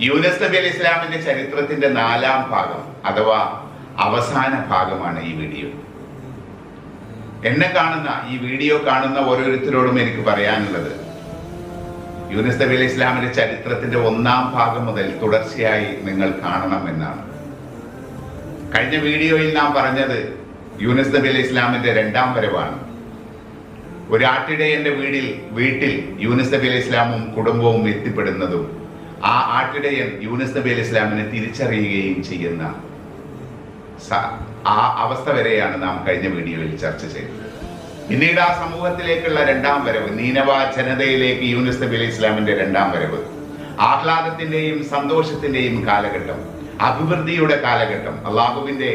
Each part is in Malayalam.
യൂനസ് നബി അലി ഇസ്ലാമിന്റെ ചരിത്രത്തിന്റെ നാലാം ഭാഗം അഥവാ അവസാന ഭാഗമാണ് ഈ വീഡിയോ. എന്നെ കാണുന്ന ഈ വീഡിയോ കാണുന്ന ഓരോരുത്തരോടും എനിക്ക് പറയാനുള്ളത് യൂനസ് നബി അലി ഇസ്ലാമിന്റെ ചരിത്രത്തിന്റെ ഒന്നാം ഭാഗം മുതൽ തുടർച്ചയായി നിങ്ങൾ കാണണം എന്നാണ്. കഴിഞ്ഞ വീഡിയോയിൽ നാം പറഞ്ഞത് യൂനസ് നബി അലി ഇസ്ലാമിന്റെ രണ്ടാം വരവാണ്. ഒരാട്ടിടെ ആട്ടിടയന്റെ വീടിൽ വീട്ടിൽ യൂനസ് നബി അലി ഇസ്ലാമും കുടുംബവും എത്തിപ്പെടുന്നതും ആ ആട്ടിടയൻ യൂനസ് നബി അലി ഇസ്ലാമിനെ തിരിച്ചറിയുകയും ചെയ്യുന്ന ആ അവസ്ഥ വരെയാണ് നാം കഴിഞ്ഞ വീഡിയോയിൽ ചർച്ച ചെയ്തത്. പിന്നീട് ആ സമൂഹത്തിലേക്കുള്ള രണ്ടാം വരവ് നീനവ ജനതയിലേക്ക് യൂനസ് നബി അലൈഹി ഇസ്ലാമിന്റെ രണ്ടാം വരവ് ആഹ്ലാദത്തിന്റെയും സന്തോഷത്തിന്റെയും കാലഘട്ടം അഭിവൃദ്ധിയുടെ കാലഘട്ടം അള്ളാഹുവിന്റെ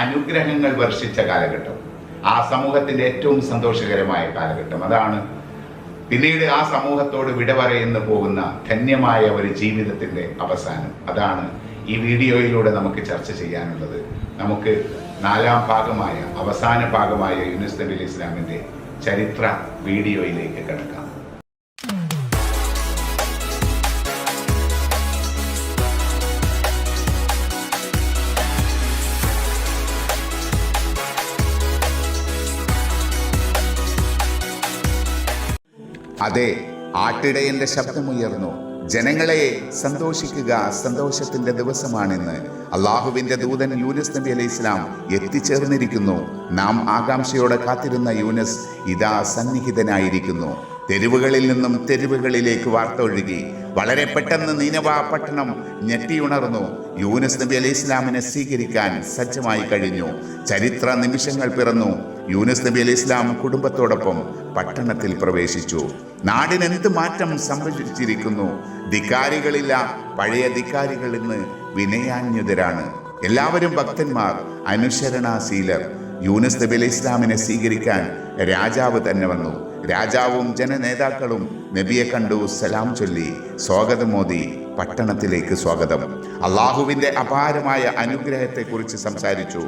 അനുഗ്രഹങ്ങൾ വർഷിച്ച കാലഘട്ടം ആ സമൂഹത്തിന്റെ ഏറ്റവും സന്തോഷകരമായ കാലഘട്ടം. അതാണ് പിന്നീട് ആ സമൂഹത്തോട് വിട പറയുന്നു പോകുന്ന ധന്യമായ ഒരു ജീവിതത്തിന്റെ അവസാനം. അതാണ് ഈ വീഡിയോയിലൂടെ നമുക്ക് ചർച്ച ചെയ്യാനുള്ളത്. നമുക്ക് നാലാം ഭാഗമായ അവസാന ഭാഗമായ യൂനിസ് നബി ഇസ്ലാമിന്റെ ചരിത്ര വീഡിയോയിലേക്ക് കിടക്കാം. അതെ ആട്ടിടയന്റെ ശബ്ദമുയർന്നു. ജനങ്ങളെ സന്തോഷിക്കുക സന്തോഷത്തിന്റെ ദിവസമാണെന്ന് അള്ളാഹുവിന്റെ ദൂതൻ യൂനസ് നബി അലൈഹി ഇസ്ലാം എത്തിച്ചേർന്നിരിക്കുന്നു. നാം ആകാംക്ഷയോടെ കാത്തിരുന്ന യൂനസ് ഇതാ സന്നിഹിതനായിരിക്കുന്നു. തെരുവുകളിൽ നിന്നും തെരുവുകളിലേക്ക് വാർത്ത ഒഴുകി. വളരെ പെട്ടെന്ന് നീനവ പട്ടണം ഞെട്ടിയുണർന്നു. യൂനസ് നബി അലൈഹി ഇസ്ലാമിനെ സ്വീകരിക്കാൻ സജ്ജമായി കഴിഞ്ഞു. ചരിത്ര നിമിഷങ്ങൾ പിറന്നു. യൂനസ് നബി അലൈഹി ഇസ്ലാം കുടുംബത്തോടൊപ്പം പട്ടണത്തിൽ പ്രവേശിച്ചു. നാടിന് എന്ത് മാറ്റം സംഭവിച്ചിരിക്കുന്നു? ധിക്കാരികളില്ല പഴയ ധിക്കാരികൾ ഇന്ന് വിനയാന്യുതരാണ് എല്ലാവരും ഭക്തന്മാർ അനുസരണാശീലർ. യൂനസ് നബി ഇസ്ലാമിനെ സ്വീകരിക്കാൻ രാജാവ് തന്നെ വന്നു. രാജാവും ജനനേതാക്കളും നബിയെ കണ്ടു സലാം ചൊല്ലി. സ്വാഗതം മോദി പട്ടണത്തിലേക്ക് സ്വാഗതം. അള്ളാഹുവിന്റെ അപാരമായ അനുഗ്രഹത്തെക്കുറിച്ച് സംസാരിച്ചു.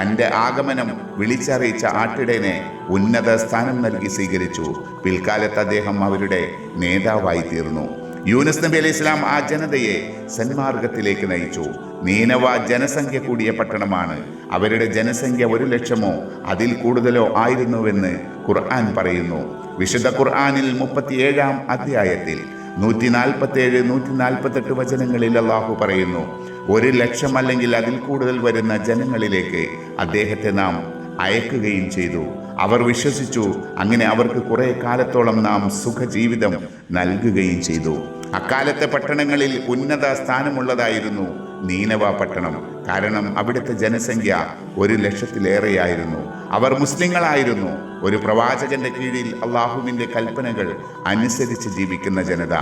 തന്റെ ആഗമനം വിളിച്ചറിയിച്ച ആട്ടിടേനെ ഉന്നത സ്ഥാനം നൽകി സ്വീകരിച്ചു. പിൽക്കാലത്ത് അദ്ദേഹം അവരുടെ നേതാവായി തീർന്നു. യൂനസ് നബി അലൈഹി ഇസ്ലാം ആ ജനതയെ സന്മാർഗത്തിലേക്ക് നയിച്ചു. നീനവ ജനസംഖ്യ കൂടിയ പട്ടണമാണ്. അവരുടെ ജനസംഖ്യ ഒരു ലക്ഷമോ അതിൽ കൂടുതലോ ആയിരുന്നുവെന്ന് ഖുർആൻ പറയുന്നു. വിശുദ്ധ ഖുർആനിൽ മുപ്പത്തിയേഴാം അധ്യായത്തിൽ നൂറ്റി നാൽപ്പത്തി ഏഴ് നൂറ്റി നാൽപ്പത്തെട്ട് വചനങ്ങളിൽ അള്ളാഹു പറയുന്നു ഒരു ലക്ഷം അല്ലെങ്കിൽ അതിൽ കൂടുതൽ വരുന്ന ജനങ്ങളിലേക്ക് അദ്ദേഹത്തെ നാം അയക്കുകയും ചെയ്തു. അവർ വിശ്വസിച്ചു അങ്ങനെ അവർക്ക് കുറേ കാലത്തോളം നാം സുഖജീവിതം നൽകുകയും ചെയ്തു. അക്കാലത്തെ പട്ടണങ്ങളിൽ ഉന്നത സ്ഥാനമുള്ളതായിരുന്നു നീനവ പട്ടണം. കാരണം അവിടുത്തെ ജനസംഖ്യ ഒരു ലക്ഷത്തിലേറെയായിരുന്നു. അവർ മുസ്ലിങ്ങളായിരുന്നു. ഒരു പ്രവാചകന്റെ കീഴിൽ അള്ളാഹുവിന്റെ കൽപ്പനകൾ അനുസരിച്ച് ജീവിക്കുന്ന ജനത.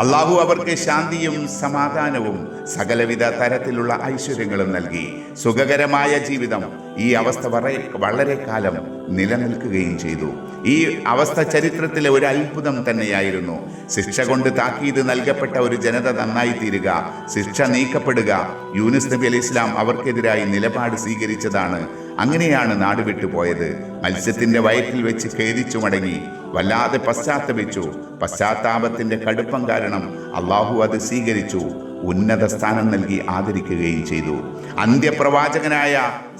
അള്ളാഹു അവർക്ക് ശാന്തിയും സമാധാനവും സകലവിധ തരത്തിലുള്ള ഐശ്വര്യങ്ങളും നൽകി. സുഖകരമായ ജീവിതം ഈ അവസ്ഥ വളരെ കാലം നിലനിൽക്കുകയും ചെയ്തു. ഈ അവസ്ഥ ചരിത്രത്തിലെ ഒരു അത്ഭുതം തന്നെയായിരുന്നു. ശിക്ഷ കൊണ്ട് താക്കീത് നൽകപ്പെട്ട ഒരു ജനത നന്നായി തീരുക ശിക്ഷ നീക്കപ്പെടുക. യൂനുസ് നബി അലി ഇസ്ലാം അവർക്കെതിരായി നിലപാട് സ്വീകരിച്ചതാണ് അങ്ങനെയാണ് നാട് വിട്ടുപോയത് മത്സ്യത്തിന്റെ വയറ്റിൽ വെച്ച് ഖേദിച്ചു മടങ്ങി വല്ലാതെ പശ്ചാത്തപിച്ചു. പശ്ചാത്താപത്തിന്റെ കടുപ്പം കാരണം അള്ളാഹു അത് സ്വീകരിച്ചു. ഉന്നത സ്ഥാനം നൽകി ആദരിക്കുകയും ചെയ്തു. അന്ത്യപ്രവാചകനായ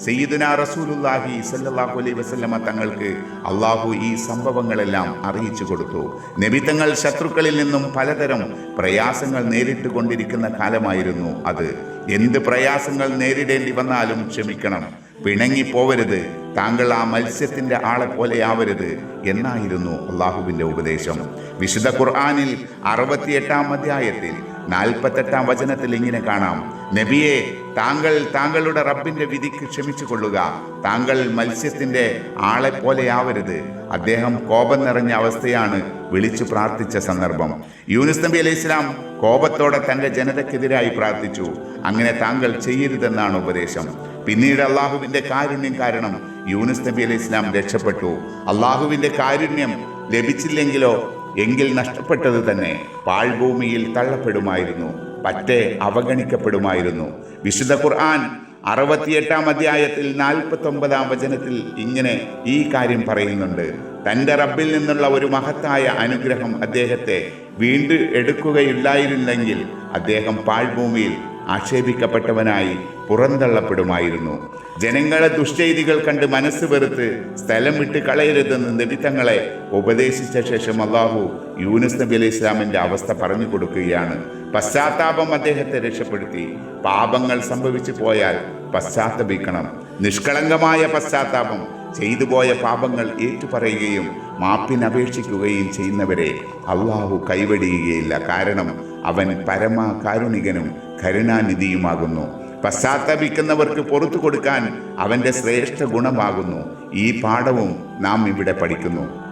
സയ്യിദുന റസൂലുല്ലാഹി സല്ലാഹു അലൈ വസല്ലമ തങ്ങൾക്ക് അള്ളാഹു ഈ സംഭവങ്ങളെല്ലാം അറിയിച്ചു കൊടുത്തു. നബി തങ്ങൾ ശത്രുക്കളിൽ നിന്നും പലതരം പ്രയാസങ്ങൾ നേരിട്ട് കൊണ്ടിരിക്കുന്ന കാലമായിരുന്നു അത്. എന്ത് പ്രയാസങ്ങൾ നേരിടേണ്ടി വന്നാലും ക്ഷമിക്കണം. പിണങ്ങിപ്പോവരുത്. താങ്കൾ ആ മത്സ്യത്തിന്റെ ആളെ പോലെയാവരുത് എന്നായിരുന്നു അള്ളാഹുവിന്റെ ഉപദേശം. വിശുദ്ധ ഖുർആാനിൽ അറുപത്തിയെട്ടാം അധ്യായത്തിൽ നാൽപ്പത്തെട്ടാം വചനത്തിൽ ഇങ്ങനെ കാണാം. നബിയെ താങ്കൾ താങ്കളുടെ റബ്ബിന്റെ വിധിക്ക് ക്ഷമിച്ചു കൊള്ളുക. താങ്കൾ മത്സ്യത്തിന്റെ ആളെ പോലെയാവരുത്. അദ്ദേഹം കോപം നിറഞ്ഞ അവസ്ഥയാണ് വിളിച്ചു പ്രാർത്ഥിച്ച സന്ദർഭം. യൂനുസ് നബി അലൈഹി ഇസ്ലാം കോപത്തോടെ തന്റെ ജനതയ്ക്കെതിരായി പ്രാർത്ഥിച്ചു. അങ്ങനെ താങ്കൾ ചെയ്യരുതെന്നാണ് ഉപദേശം. പിന്നീട് അള്ളാഹുവിന്റെ കാരുണ്യം കാരണം യൂനുസ് നബി അലൈഹി ഇസ്ലാം രക്ഷപ്പെട്ടു. അള്ളാഹുവിന്റെ കാരുണ്യം ലഭിച്ചില്ലെങ്കിലോ എങ്കിൽ നഷ്ടപ്പെട്ടത് തന്നെ പാഴ്ഭൂമിയിൽ തള്ളപ്പെടുമായിരുന്നു പറ്റെ അവഗണിക്കപ്പെടുമായിരുന്നു. വിശുദ്ധ ഖുർആൻ അറുപത്തിയെട്ടാം അധ്യായത്തിൽ നാൽപ്പത്തി ഒമ്പതാം വചനത്തിൽ ഇങ്ങനെ ഈ കാര്യം പറയുന്നുണ്ട്. തന്റെ റബ്ബിൽ നിന്നുള്ള ഒരു മഹത്തായ അനുഗ്രഹം അദ്ദേഹത്തെ വീണ്ടും എടുക്കുകയില്ലായിരുന്നെങ്കിൽ അദ്ദേഹം പാഴ്ഭൂമിയിൽ ആക്ഷേപിക്കപ്പെട്ടവനായി പുറന്തള്ളപ്പെടുമായിരുന്നു. ജനങ്ങളെ ദുഷ്ചെയ്തികൾ കണ്ട് മനസ്സ് വെറുത്ത് സ്ഥലം വിട്ട് കളയരുതെന്ന് നബിത്തങ്ങളെ ഉപദേശിച്ച ശേഷം അള്ളാഹു യൂനുസ് നബി അലൈഹി ഇസ്ലാമിന്റെ അവസ്ഥ പറഞ്ഞു കൊടുക്കുകയാണ്. പശ്ചാത്താപം അദ്ദേഹത്തെ രക്ഷപ്പെടുത്തി. പാപങ്ങൾ സംഭവിച്ചു പോയാൽ പശ്ചാത്തപിക്കണം. നിഷ്കളങ്കമായ പശ്ചാത്താപം ചെയ്തു പോയ പാപങ്ങൾ ഏറ്റുപറയുകയും മാപ്പിനപേക്ഷിക്കുകയും ചെയ്യുന്നവരെ അള്ളാഹു കൈവടിയുകയില്ല. കാരണം അവൻ പരമ കാരുണികനും കരുണാനിധിയുമാകുന്നു. പശ്ചാത്തപിക്കുന്നവർക്ക് പുറത്തു കൊടുക്കാൻ അവന്റെ ശ്രേഷ്ഠ ഗുണമാകുന്നു. ഈ പാഠവും നാം ഇവിടെ പഠിക്കുന്നു.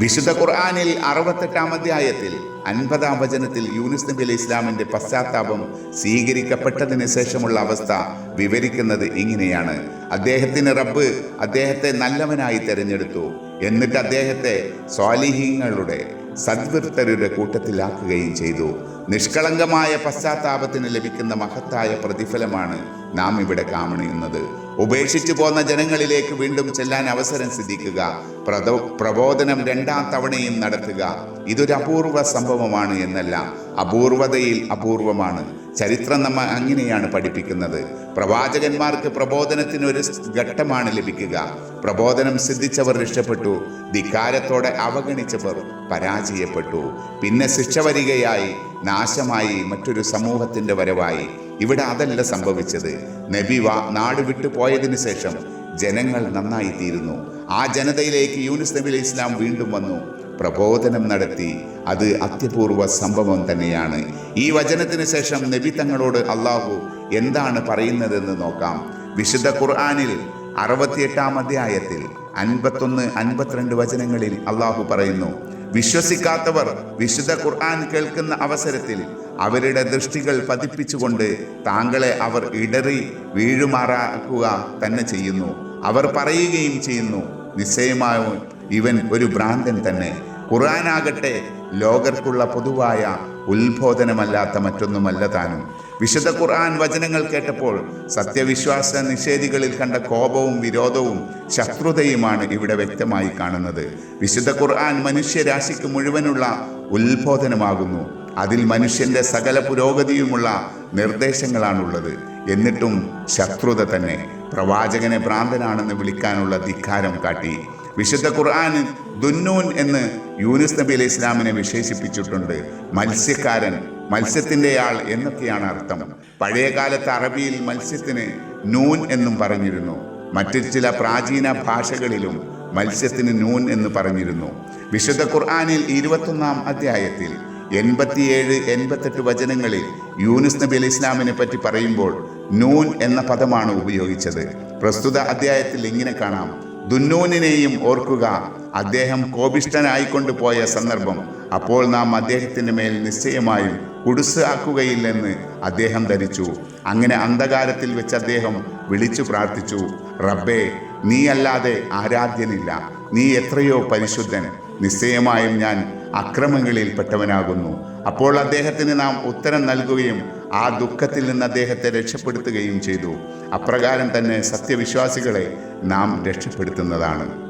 വിശുദ്ധ ഖുർആാനിൽ അറുപത്തെട്ടാം അധ്യായത്തിൽ അൻപതാം വചനത്തിൽ യൂനിസ് നബി അലൈഹി ഇസ്ലാമിന്റെ പശ്ചാത്താപം സ്വീകരിക്കപ്പെട്ടതിന് ശേഷമുള്ള അവസ്ഥ വിവരിക്കുന്നത് ഇങ്ങനെയാണ്. അദ്ദേഹത്തിന് റബ്ബ് അദ്ദേഹത്തെ നല്ലവനായി തിരഞ്ഞെടുത്തു. എന്നിട്ട് അദ്ദേഹത്തെ സ്വാലിഹീങ്ങളുടെ സദ്വൃത്തരുടെ കൂട്ടത്തിലാക്കുകയും ചെയ്തു. നിഷ്കളങ്കമായ പശ്ചാത്താപത്തിന് ലഭിക്കുന്ന മഹത്തായ പ്രതിഫലമാണ് നാം ഇവിടെ കാണുന്നത്. ഉപേക്ഷിച്ചു പോന്ന ജനങ്ങളിലേക്ക് വീണ്ടും ചെല്ലാൻ അവസരം സിദ്ധിക്കുക. പ്രതോ പ്രബോധനം രണ്ടാം തവണയും നടത്തുക. ഇതൊരു അപൂർവ സംഭവമാണ് എന്നല്ല അപൂർവതയിൽ അപൂർവമാണ്. ചരിത്രം നമ്മ അങ്ങനെയാണ് പഠിപ്പിക്കുന്നത്. പ്രവാചകന്മാർക്ക് പ്രബോധനത്തിന് ഒരു ഘട്ടമാണ് ലഭിക്കുക. പ്രബോധനം സിദ്ധിച്ചവർ രക്ഷപ്പെട്ടു ധിക്കാരത്തോടെ അവഗണിച്ചവർ പരാജയപ്പെട്ടു. പിന്നെ ശിക്ഷ വരികയായി നാശമായി മറ്റൊരു സമൂഹത്തിന്റെ വരവായി. ഇവിടെ അതല്ല സംഭവിച്ചത്. നബി വ നാട് വിട്ടു ശേഷം ജനങ്ങൾ നന്നായി തീരുന്നു ആ ജനതയിലേക്ക് യൂനുസ് നബി ഇസ്ലാം വീണ്ടും വന്നു. പ്രബോധനം നടത്തി അത് അത്യപൂർവ സംഭവം തന്നെയാണ്. ഈ വചനത്തിന് ശേഷം നബി തങ്ങളോട് അള്ളാഹു എന്താണ് പറയുന്നതെന്ന് നോക്കാം. വിശുദ്ധ ഖുർആാനിൽ അറുപത്തിയെട്ടാം അധ്യായത്തിൽ അൻപത്തൊന്ന് അൻപത്തിരണ്ട് വചനങ്ങളിൽ അള്ളാഹു പറയുന്നു വിശ്വസിക്കാത്തവർ വിശുദ്ധ ഖുർആൻ കേൾക്കുന്ന അവസരത്തിൽ അവരുടെ ദൃഷ്ടികൾ പതിപ്പിച്ചുകൊണ്ട് താങ്കളെ അവർ ഇടറി വീഴുമാറാക്കുക തന്നെ ചെയ്യുന്നു. അവർ പറയുകയും ചെയ്യുന്നു നിശ്ചയമായും ഇവൻ ഒരു ഭ്രാന്തൻ തന്നെ. ഖുർആനാകട്ടെ ലോകർക്കുള്ള പൊതുവായ ഉത്ബോധനമല്ലാത്ത മറ്റൊന്നുമല്ല താനും. വിശുദ്ധ ഖുർആൻ വചനങ്ങൾ കേട്ടപ്പോൾ സത്യവിശ്വാസ നിഷേധികളിൽ കണ്ട കോപവും വിരോധവും ശത്രുതയുമാണ് ഇവിടെ വ്യക്തമായി കാണുന്നത്. വിശുദ്ധ ഖുർആൻ മനുഷ്യരാശിക്ക് മുഴുവനുള്ള ഉത്ബോധനമാകുന്നു. അതിൽ മനുഷ്യന്റെ സകല പുരോഗതിയുമുള്ള നിർദ്ദേശങ്ങളാണുള്ളത്. എന്നിട്ടും ശത്രുത തന്നെ. പ്രവാചകനെ ഭ്രാന്തനാണെന്ന് വിളിക്കാനുള്ള ധിക്കാരം കാട്ടി. വിശുദ്ധ ഖുർആൻ ദുന്നൂൻ എന്ന് യൂനുസ് നബി അലൈഹി ഇസ്ലാമിനെ വിശേഷിപ്പിച്ചിട്ടുണ്ട്. മത്സ്യക്കാരൻ മത്സ്യത്തിന്റെ ആൾ എന്നൊക്കെയാണ് അർത്ഥം. പഴയ കാലത്ത് അറബിയിൽ മത്സ്യത്തിന് നൂൻ എന്നും പറഞ്ഞിരുന്നു. മറ്റു ചില പ്രാചീന ഭാഷകളിലും മത്സ്യത്തിന് നൂൻ എന്ന് പറഞ്ഞിരുന്നു. വിശുദ്ധ ഖുർആാനിൽ ഇരുപത്തൊന്നാം അധ്യായത്തിൽ എൺപത്തിയേഴ് എൺപത്തെട്ട് വചനങ്ങളിൽ യൂനുസ് നബി അലി ഇസ്ലാമിനെ പറ്റി പറയുമ്പോൾ നൂൻ എന്ന പദമാണ് ഉപയോഗിച്ചത്. പ്രസ്തുത അധ്യായത്തിൽ ഇങ്ങനെ കാണാം. ദുന്നൂനിനെയും ഓർക്കുക. അദ്ദേഹം കോപിഷ്ടനായിക്കൊണ്ട് പോയ സന്ദർഭം. അപ്പോൾ നാം അദ്ദേഹത്തിന്റെ മേൽ നിശ്ചയമായും കുടുസ് ആക്കുകയില്ലെന്ന് അദ്ദേഹം ധരിച്ചു. അങ്ങനെ അന്ധകാരത്തിൽ വെച്ച് അദ്ദേഹം വിളിച്ചു പ്രാർത്ഥിച്ചു റബ്ബേ നീ അല്ലാതെ ആരാധ്യനില്ല. നീ എത്രയോ പരിശുദ്ധൻ. നിശ്ചയമായും ഞാൻ അക്രമങ്ങളിൽ പെട്ടവനാകുന്നു. അപ്പോൾ അദ്ദേഹത്തിന് നാം ഉത്തരം നൽകുകയും ആ ദുഃഖത്തിൽ നിന്ന് അദ്ദേഹത്തെ രക്ഷപ്പെടുത്തുകയും ചെയ്തു. അപ്രകാരം തന്നെ സത്യവിശ്വാസികളെ നാം രക്ഷപ്പെടുത്തുന്നതാണ്.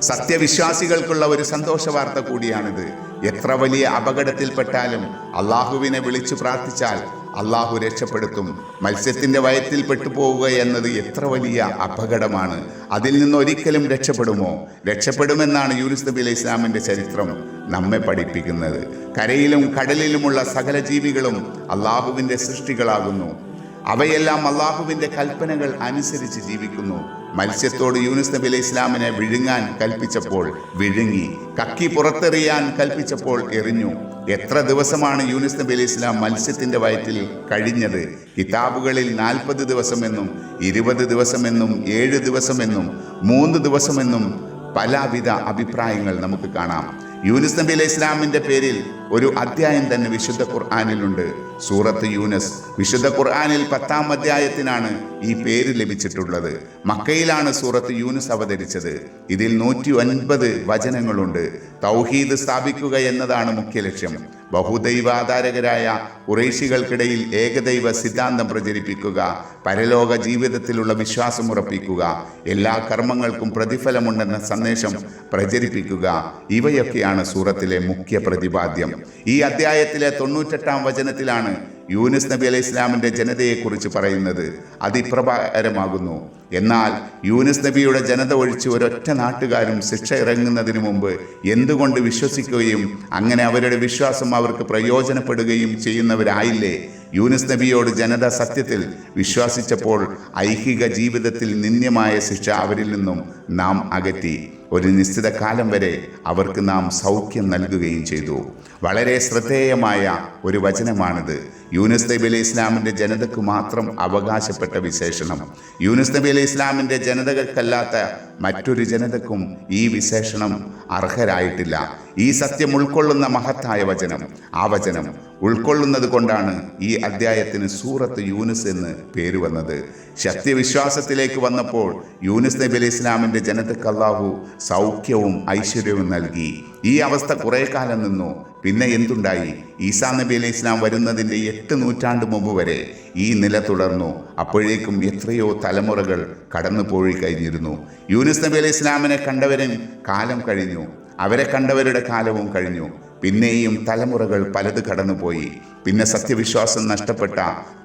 സത്യവിശ്വാസികൾക്കുള്ള ഒരു സന്തോഷ വാർത്ത കൂടിയാണിത്. എത്ര വലിയ അപകടത്തിൽപ്പെട്ടാലും അള്ളാഹുവിനെ വിളിച്ചു പ്രാർത്ഥിച്ചാൽ അള്ളാഹു രക്ഷപ്പെടുത്തും. മത്സ്യത്തിന്റെ വയറ്റിൽ പെട്ടുപോവുക എന്നത് എത്ര വലിയ അപകടമാണ്. അതിൽ നിന്ന് ഒരിക്കലും രക്ഷപ്പെടുമോ? രക്ഷപ്പെടുമെന്നാണ് യൂനുസ് നബി അലൈഹി ഇസ്ലാമിന്റെ ചരിത്രം നമ്മെ പഠിപ്പിക്കുന്നത്. കരയിലും കടലിലുമുള്ള സകല ജീവികളും അള്ളാഹുവിന്റെ സൃഷ്ടികളാകുന്നു. അവയെല്ലാം അള്ളാഹുവിന്റെ കൽപ്പനകൾ അനുസരിച്ച് ജീവിക്കുന്നു. മത്സ്യത്തോട് യൂനുസ് നബി അലൈഹി ഇസ്ലാമിനെ വിഴുങ്ങാൻ കൽപ്പിച്ചപ്പോൾ വിഴുങ്ങി. കക്കി പുറത്തെറിയാൻ കൽപ്പിച്ചപ്പോൾ എറിഞ്ഞു. എത്ര ദിവസമാണ് യൂനുസ് നബി അലൈഹി ഇസ്ലാം മത്സ്യത്തിന്റെ വയറ്റിൽ കഴിഞ്ഞത്? കിതാബുകളിൽ നാൽപ്പത് ദിവസമെന്നും ഇരുപത് ദിവസമെന്നും ഏഴ് ദിവസമെന്നും മൂന്ന് ദിവസമെന്നും പലവിധ അഭിപ്രായങ്ങൾ നമുക്ക് കാണാം. യൂനുസ് നബി അലൈഹി ഇസ്ലാമിന്റെ പേരിൽ ഒരു അധ്യായം തന്നെ വിശുദ്ധ ഖുർആാനിലുണ്ട്. സൂറത്ത് യൂനസ്. വിശുദ്ധ ഖുർആാനിൽ പത്താം അധ്യായത്തിനാണ് ഈ പേര് ലഭിച്ചിട്ടുള്ളത്. മക്കയിലാണ് സൂറത്ത് യൂനസ് അവതരിച്ചത്. ഇതിൽ നൂറ്റി ഒൻപത് വചനങ്ങളുണ്ട്. തൗഹീദ് സ്ഥാപിക്കുക എന്നതാണ് മുഖ്യ ലക്ഷ്യം. ബഹുദൈവാധാരകരായ കുറേശികൾക്കിടയിൽ ഏകദൈവ സിദ്ധാന്തം പ്രചരിപ്പിക്കുക പരലോക ജീവിതത്തിലുള്ള വിശ്വാസം ഉറപ്പിക്കുക എല്ലാ കർമ്മങ്ങൾക്കും പ്രതിഫലമുണ്ടെന്ന സന്ദേശം പ്രചരിപ്പിക്കുക ഇവയൊക്കെയാണ് സൂറത്തിലെ മുഖ്യ പ്രതിപാദ്യം. ഈ അധ്യായത്തിലെ തൊണ്ണൂറ്റെട്ടാം വചനത്തിലാണ് യൂനിസ് നബി അലൈഹി ഇസ്ലാമിന്റെ ജനതയെക്കുറിച്ച് പറയുന്നത്. അതിപ്രകാരമാകുന്നു എന്നാൽ യൂനിസ് നബിയുടെ ജനത ഒഴിച്ച് ഒരൊറ്റ നാട്ടുകാരും ശിക്ഷ ഇറങ്ങുന്നതിന് മുമ്പ് എന്തുകൊണ്ട് വിശ്വസിക്കുകയും അങ്ങനെ അവരുടെ വിശ്വാസം അവർക്ക് പ്രയോജനപ്പെടുകയും ചെയ്യുന്നവരായില്ലേ? യൂനിസ് നബിയോട് ജനത സത്യത്തിൽ വിശ്വസിച്ചപ്പോൾ ഐഹിക ജീവിതത്തിൽ നിന്ദ്യമായ ശിക്ഷ അവരിൽ നിന്നും നാം അകറ്റി. ഒരു നിശ്ചിത കാലം വരെ അവർക്ക് നാം സൗഖ്യം നൽകുകയും ചെയ്തു. വളരെ ശ്രദ്ധേയമായ ഒരു വചനമാണിത്. യൂനുസ് നബി അലൈഹി ഇസ്ലാമിന്റെ ജനതയ്ക്ക് മാത്രം അവകാശപ്പെട്ട വിശേഷണം. യൂനുസ് നബി അലൈഹി ഇസ്ലാമിന്റെ ജനതകൾക്കല്ലാത്ത മറ്റൊരു ജനതക്കും ഈ വിശേഷണം അർഹരായിട്ടില്ല. ഈ സത്യം ഉൾക്കൊള്ളുന്ന മഹത്തായ വചനം. ആ വചനം ഉൾക്കൊള്ളുന്നത് കൊണ്ടാണ് ഈ അദ്ധ്യായത്തിന് സൂറത്ത് യൂനുസ് എന്ന് പേര് വന്നത്. ശക്തിവിശ്വാസത്തിലേക്ക് വന്നപ്പോൾ യൂനുസ് നബി അലൈഹി ഇസ്ലാമിന്റെ ജനതയ്ക്ക് അള്ളാഹു സൗഖ്യവും ഐശ്വര്യവും നൽകി. ഈ അവസ്ഥ കുറേ കാലം നിന്നു. പിന്നെ എന്തുണ്ടായി? ഈസാ നബി അലൈഹി ഇസ്ലാം വരുന്നതിന്റെ എട്ട് നൂറ്റാണ്ട് മുമ്പ് വരെ ഈ നില തുടർന്നു. അപ്പോഴേക്കും എത്രയോ തലമുറകൾ കടന്നു പോയി കഴിഞ്ഞിരുന്നു. യൂനുസ് നബി അലൈഹി ഇസ്ലാമിനെ കണ്ടവരും കാലം കഴിഞ്ഞു. അവരെ കണ്ടവരുടെ കാലവും കഴിഞ്ഞു. പിന്നെയും തലമുറകൾ പലത് കടന്നുപോയി. പിന്നെ സത്യവിശ്വാസം നഷ്ടപ്പെട്ട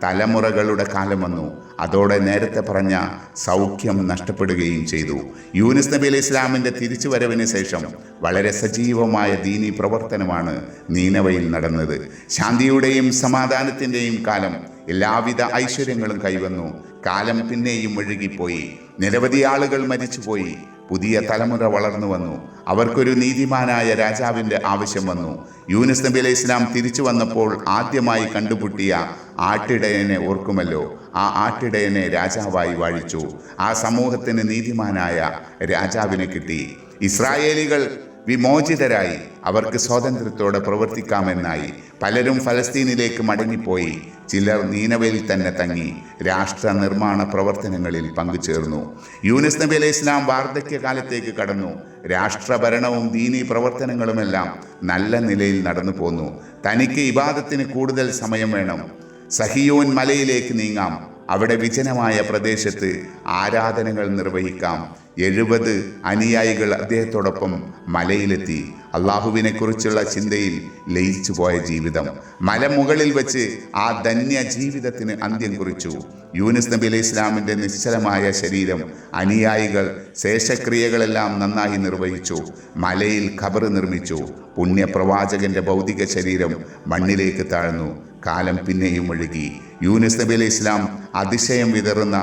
തലമുറകളുടെ കാലം വന്നു. അതോടെ നേരത്തെ പറഞ്ഞ സൗഖ്യം നഷ്ടപ്പെടുകയും ചെയ്തു. യൂനിസ് നബി അലൈഹി ഇസ്ലാമിന്റെ തിരിച്ചുവരവിന് ശേഷം വളരെ സജീവമായ ദീനി പ്രവർത്തനമാണ് നീനവയിൽ നടന്നത്. ശാന്തിയുടെയും സമാധാനത്തിന്റെയും കാലം എല്ലാവിധ ഐശ്വര്യങ്ങളും കൈവന്നു. കാലം പിന്നെയും ഒഴുകിപ്പോയി. നിരവധി ആളുകൾ മരിച്ചുപോയി. പുതിയ തലമുറ വളർന്നു വന്നു. അവർക്കൊരു നീതിമാനായ രാജാവിന്റെ ആവശ്യം വന്നു. യൂനിസ് നബി അലൈഹി ഇസ്ലാം തിരിച്ചു വന്നപ്പോൾ ആദ്യമായി കണ്ടുപുട്ടിയ ആട്ടിടയനെ ഓർക്കുമല്ലോ. ആ ആട്ടിടയനെ രാജാവായി വാഴിച്ചു. ആ സമൂഹത്തിന് നീതിമാനായ രാജാവിനെ കിട്ടി. ഇസ്രായേലികൾ വിമോചിതരായി അവർക്ക് സ്വാതന്ത്ര്യത്തോടെ പ്രവർത്തിക്കാമെന്നായി പലരും ഫലസ്തീനിലേക്ക് മടങ്ങിപ്പോയി. ചിലർ നീനവയിൽ തന്നെ തങ്ങി രാഷ്ട്ര നിർമ്മാണ പ്രവർത്തനങ്ങളിൽ പങ്കുചേർന്നു. യൂനിസ് നബി അലൈഹി ഇസ്ലാം വാർദ്ധക്യകാലത്തേക്ക് കടന്നു. രാഷ്ട്രഭരണവും ദീനീ പ്രവർത്തനങ്ങളുമെല്ലാം നല്ല നിലയിൽ നടന്നു പോന്നു. തനിക്ക് ഇബാദത്തിന് കൂടുതൽ സമയം വേണം. സഹിയോൻ മലയിലേക്ക് നീങ്ങാം. അവിടെ വിജനമായ പ്രദേശത്ത് ആരാധനകൾ നിർവഹിക്കാം. എഴുപത് അനുയായികൾ അദ്ദേഹത്തോടൊപ്പം മലയിലെത്തി. അള്ളാഹുവിനെ കുറിച്ചുള്ള ചിന്തയിൽ ലയിച്ചു പോയ ജീവിതം മലമുകളിൽ വെച്ച് ആ ധന്യ ജീവിതത്തിന് അന്ത്യം കുറിച്ചു. യൂനിസ് നബി അലൈഹി ഇസ്ലാമിന്റെ നിശ്ചലമായ ശരീരം അനുയായികൾ ശേഷക്രിയകളെല്ലാം നന്നായി നിർവഹിച്ചു. മലയിൽ ഖബർ നിർമ്മിച്ചു. പുണ്യപ്രവാചകന്റെ ഭൗതിക ശരീരം മണ്ണിലേക്ക് താഴ്ന്നു. കാലം പിന്നെയും ഒഴുകി. യൂനിസ് നബി അലൈഹി ഇസ്ലാം അതിശയം വിതറുന്ന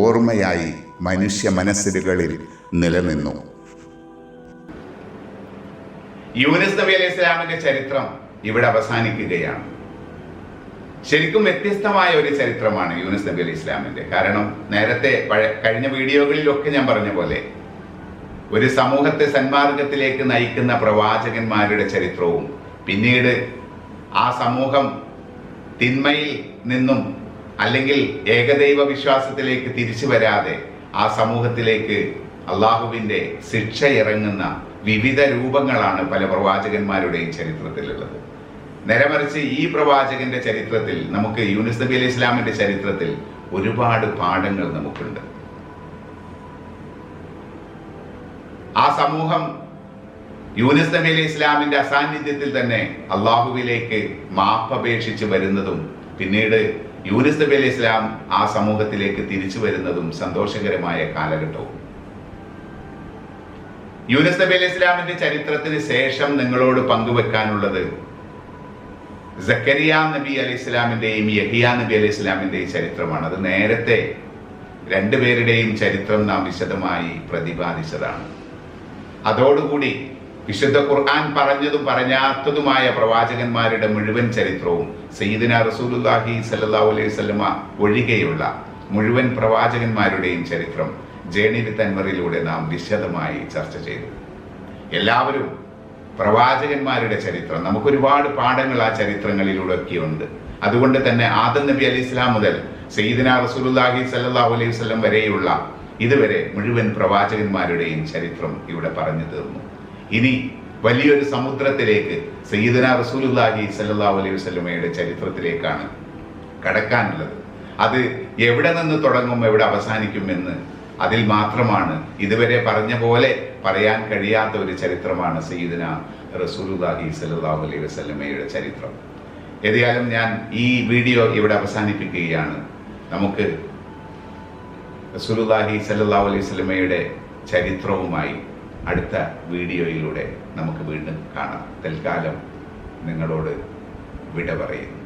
ഓർമ്മയായി മനുഷ്യ മനസ്സിലുകളിൽ നിലനിന്നു. യൂനിസ് നബി അലൈഹി ഇസ്ലാമിന്റെ ചരിത്രം ഇവിടെ അവസാനിക്കുകയാണ്. ശരിക്കും വ്യത്യസ്തമായ ഒരു ചരിത്രമാണ് യൂനിസ് നബി അലൈഹി ഇസ്ലാമിന്റെ. കാരണം നേരത്തെ കഴിഞ്ഞ വീഡിയോകളിലൊക്കെ ഞാൻ പറഞ്ഞ പോലെ ഒരു സമൂഹത്തെ സന്മാർഗത്തിലേക്ക് നയിക്കുന്ന പ്രവാചകന്മാരുടെ ചരിത്രവും പിന്നീട് ആ സമൂഹം തിന്മയിൽ നിന്നും അല്ലെങ്കിൽ ഏകദൈവ വിശ്വാസത്തിലേക്ക് തിരിച്ചു വരാതെ ആ സമൂഹത്തിലേക്ക് അള്ളാഹുവിന്റെ ശിക്ഷ ഇറങ്ങുന്ന വിവിധ രൂപങ്ങളാണ് പല പ്രവാചകന്മാരുടെയും ചരിത്രത്തിലുള്ളത്. നേരെമറിച്ച് ഈ പ്രവാചകന്റെ ചരിത്രത്തിൽ നമുക്ക് യൂനിസ് നബി അലി ഇസ്ലാമിന്റെ ചരിത്രത്തിൽ ഒരുപാട് പാഠങ്ങൾ നമുക്കുണ്ട്. ആ സമൂഹം യൂനിസ് നബി അലൈഹി ഇസ്ലാമിന്റെ അസാന്നിധ്യത്തിൽ തന്നെ അള്ളാഹുവിലേക്ക് മാപ്പപേക്ഷിച്ച് വരുന്നതും പിന്നീട് യൂനിസ് നബി അലൈഹി ഇസ്ലാം ആ സമൂഹത്തിലേക്ക് തിരിച്ചു വരുന്നതും സന്തോഷകരമായ കാലഘട്ടവും. യൂനിസ് നബി അലൈഹി ഇസ്ലാമിന്റെ ചരിത്രത്തിന് ശേഷം നിങ്ങളോട് പങ്കുവെക്കാനുള്ളത് സക്കരിയ നബി അലൈഹി ഇസ്ലാമിന്റെയും യഹിയ നബി അലൈഹി ഇസ്ലാമിന്റെയും ചരിത്രമാണ്. അത് നേരത്തെ രണ്ടുപേരുടെയും ചരിത്രം നാം വിശദമായി പ്രതിപാദിച്ചതാണ്. അതോടുകൂടി വിശുദ്ധ ഖുർആൻ പറഞ്ഞതും പറഞ്ഞാത്തതുമായ പ്രവാചകന്മാരുടെ മുഴുവൻ ചരിത്രവും സയ്യിദിന റസൂലുല്ലാഹി സല്ലല്ലാഹു അലൈഹി വസല്ലമ ഒഴികെയുള്ള മുഴുവൻ പ്രവാചകന്മാരുടെയും ചരിത്രം ജേണി തന്മറിലൂടെ നാം വിശദമായി ചർച്ച ചെയ്തു. എല്ലാവരും പ്രവാചകന്മാരുടെ ചരിത്രം. നമുക്കൊരുപാട് പാഠങ്ങൾ ആ ചരിത്രങ്ങളിലൂടെ ഒക്കെ ഉണ്ട്. അതുകൊണ്ട് തന്നെ ആദം നബി അലി ഇസ്ലാം മുതൽ സയ്യിദിന റസൂലുല്ലാഹി സല്ലാ അലൈഹി വസല്ലം വരെയുള്ള ഇതുവരെ മുഴുവൻ പ്രവാചകന്മാരുടെയും ചരിത്രം ഇവിടെ പറഞ്ഞു തീർന്നു. ഇനി വലിയൊരു സമുദ്രത്തിലേക്ക് സയ്യിദന റസൂലുല്ലാഹി സല്ലല്ലാഹു അലൈഹി വസല്ലമയുടെ ചരിത്രത്തിലേക്കാണ് കടക്കാനുള്ളത്. അത് എവിടെ നിന്ന് തുടങ്ങും എവിടെ അവസാനിക്കുമെന്ന് അതിൽ മാത്രമാണ് ഇതുവരെ പറഞ്ഞ പോലെ പറയാൻ കഴിയാത്ത ഒരു ചരിത്രമാണ് സയ്യിദന റസൂലുല്ലാഹി സല്ലല്ലാഹു അലൈഹി വസല്ലമയുടെ ചരിത്രം. ഏതായാലും ഞാൻ ഈ വീഡിയോ ഇവിടെ അവസാനിപ്പിക്കുകയാണ്. നമുക്ക് റസൂലുല്ലാഹി സല്ലല്ലാഹു അലൈഹി വസല്ലമയുടെ ചരിത്രവുമായി അടുത്ത വീഡിയോയിലൂടെ നമുക്ക് വീണ്ടും കാണാം. തൽക്കാലം നിങ്ങളോട് വിട പറയുന്നു.